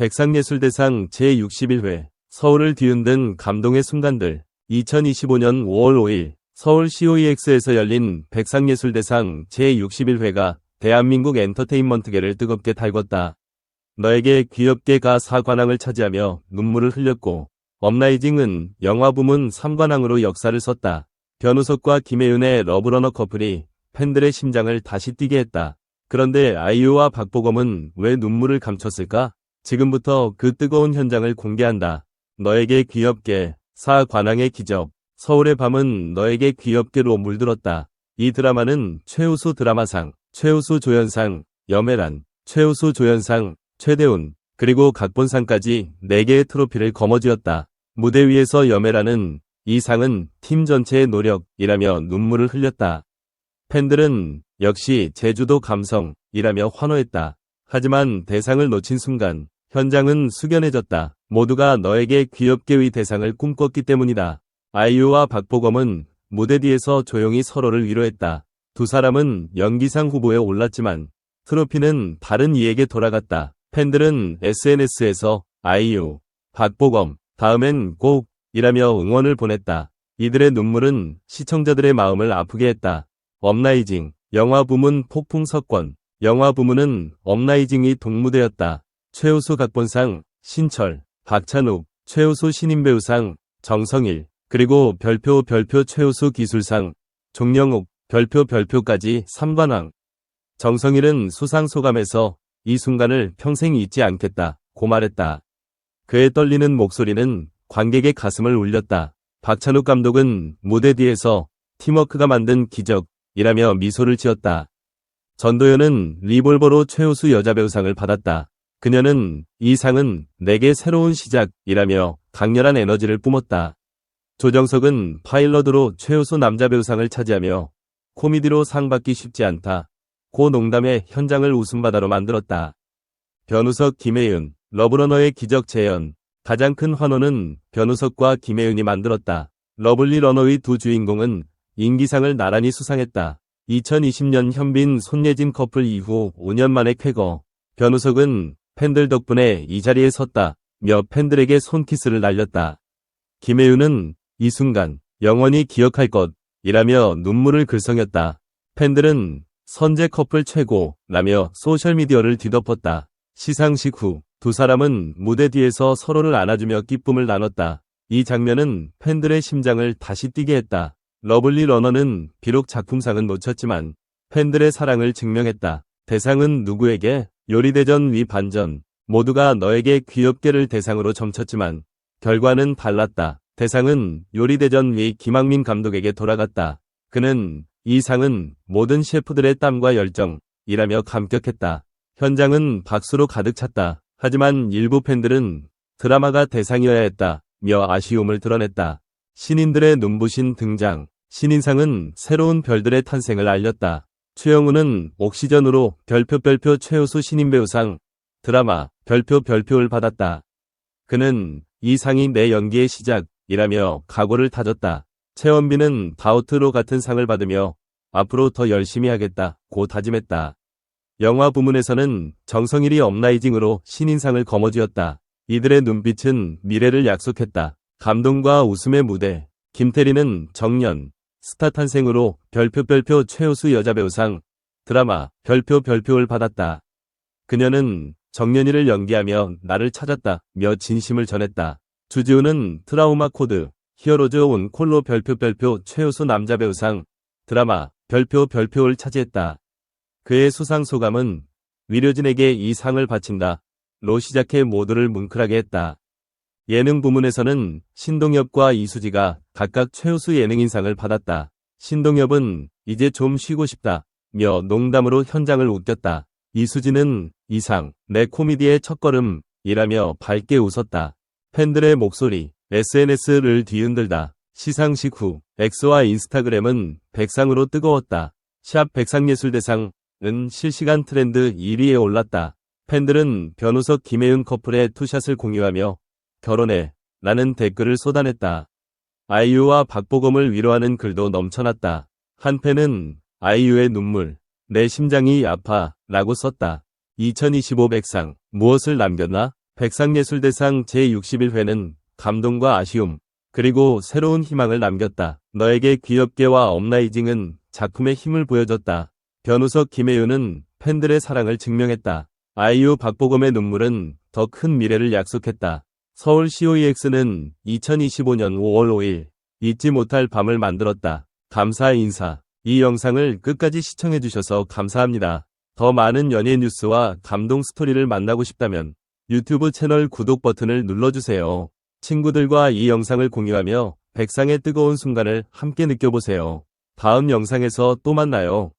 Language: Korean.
백상예술대상 제61회 서울을 뒤흔든 감동의 순간들 2025년 5월 5일 서울 COEX에서 열린 백상예술대상 제61회가 대한민국 엔터테인먼트계를 뜨겁게 달궜다. 너에게 귀엽게 가 4관왕을 차지하며 눈물을 흘렸고 업라이징은 영화 부문 3관왕으로 역사를 썼다. 변우석과 김혜윤의 러브러너 커플이 팬들의 심장을 다시 뛰게 했다. 그런데 아이유와 박보검은 왜 눈물을 감췄을까? 지금부터 그 뜨거운 현장을 공개한다. 너에게 귀엽게 사 관왕의 기적 서울의 밤은 너에게 귀엽게로 물들었다. 이 드라마는 최우수 드라마상, 최우수 조연상, 여메란, 최우수 조연상, 최대훈, 그리고 각본상까지 4개의 트로피를 거머쥐었다. 무대 위에서 여메라는 이 상은 팀 전체의 노력이라며 눈물을 흘렸다. 팬들은 역시 제주도 감성이라며 환호했다. 하지만 대상을 놓친 순간 현장은 숙연해졌다. 모두가 너에게 귀엽게의 대상을 꿈꿨기 때문이다. 아이유와 박보검은 무대 뒤에서 조용히 서로를 위로했다. 두 사람은 연기상 후보에 올랐지만 트로피는 다른 이에게 돌아갔다. 팬들은 SNS에서 아이유, 박보검, 다음엔 꼭 이라며 응원을 보냈다. 이들의 눈물은 시청자들의 마음을 아프게 했다. 업라이징, 영화 부문 폭풍 석권, 영화 부문은 업라이징이 동무대였다. 최우수 각본상 신철, 박찬욱, 최우수 신인배우상 정성일, 그리고 별표 별표 최우수 기술상 종영욱, 별표 별표까지 3관왕. 정성일은 수상 소감에서 이 순간을 평생 잊지 않겠다 고 말했다. 그의 떨리는 목소리는 관객의 가슴을 울렸다. 박찬욱 감독은 무대 뒤에서 팀워크가 만든 기적이라며 미소를 지었다. 전도연은 리볼버로 최우수 여자배우상을 받았다. 그녀는 이 상은 내게 새로운 시작이라며 강렬한 에너지를 뿜었다. 조정석은 파일럿으로 최우수 남자 배우상을 차지하며 코미디로 상 받기 쉽지 않다. 고 농담의 현장을 웃음바다로 만들었다. 변우석 김혜윤, 러브러너의 기적 재현, 가장 큰 환호는 변우석과 김혜윤이 만들었다. 러블리 러너의 두 주인공은 인기상을 나란히 수상했다. 2020년 현빈 손예진 커플 이후 5년 만에 쾌거. 변우석은 팬들 덕분에 이 자리에 섰다. 며 팬들에게 손키스를 날렸다. 김혜윤은 이 순간 영원히 기억할 것이라며 눈물을 글썽였다. 팬들은 선제 커플 최고라며 소셜미디어를 뒤덮었다. 시상식 후 두 사람은 무대 뒤에서 서로를 안아주며 기쁨을 나눴다. 이 장면은 팬들의 심장을 다시 뛰게 했다. 러블리 러너는 비록 작품상은 놓쳤지만 팬들의 사랑을 증명했다. 대상은 누구에게? 요리대전 위 반전. 모두가 너에게 귀엽게를 대상으로 점쳤지만 결과는 달랐다. 대상은 요리대전 위 김학민 감독에게 돌아갔다. 그는 이 상은 모든 셰프들의 땀과 열정이라며 감격했다. 현장은 박수로 가득 찼다. 하지만 일부 팬들은 드라마가 대상이어야 했다. 며 아쉬움을 드러냈다. 신인들의 눈부신 등장. 신인상은 새로운 별들의 탄생을 알렸다. 최영우는 옥시전으로 별표 별표 최우수 신인 배우상 드라마 별표 별표를 받았다. 그는 이 상이 내 연기의 시작이라며 각오를 다졌다. 최원빈은 바우트로 같은 상을 받으며 앞으로 더 열심히 하겠다 고 다짐했다. 영화 부문에서는 정성일이 업라이징으로 신인상을 거머쥐었다. 이들의 눈빛은 미래를 약속했다. 감동과 웃음의 무대. 김태리는 정년, 스타 탄생으로 별표 별표 최우수 여자배우상, 드라마 별표 별표를 받았다. 그녀는 정년이를 연기하며 나를 찾았다 며 진심을 전했다. 주지우는 트라우마 코드, 히어로즈 온 콜로 별표 별표 최우수 남자 배우상 드라마 별표 별표를 차지했다. 그의 수상 소감은 위료진에게 이 상을 바친다. 로 시작해 모두를 뭉클하게 했다. 예능 부문에서는 신동엽과 이수지가 각각 최우수 예능인상을 받았다. 신동엽은 이제 좀 쉬고 싶다. 며 농담으로 현장을 웃겼다. 이수지는 이상, 내 코미디의 첫걸음, 이라며 밝게 웃었다. 팬들의 목소리, SNS를 뒤흔들다. 시상식 후 엑스와 인스타그램은 백상으로 뜨거웠다. 샵 백상예술대상은 실시간 트렌드 1위에 올랐다. 팬들은 변우석 김혜윤 커플의 투샷을 공유하며 결혼해 라는 댓글을 쏟아냈다. 아이유와 박보검을 위로하는 글도 넘쳐났다. 한 팬은 아이유의 눈물, 내 심장이 아파 라고 썼다. 2025 백상 무엇을 남겼나? 백상예술대상 제61회는 감동과 아쉬움, 그리고 새로운 희망을 남겼다. 너에게 귀엽게와 업라이징은 작품의 힘을 보여줬다. 변우석 김혜윤은 팬들의 사랑을 증명했다. 아이유 박보검의 눈물은 더 큰 미래를 약속했다. 서울 COEX는 2025년 5월 5일 잊지 못할 밤을 만들었다. 감사 인사. 이 영상을 끝까지 시청해주셔서 감사합니다. 더 많은 연예 뉴스와 감동 스토리를 만나고 싶다면 유튜브 채널 구독 버튼을 눌러주세요. 친구들과 이 영상을 공유하며 백상의 뜨거운 순간을 함께 느껴보세요. 다음 영상에서 또 만나요.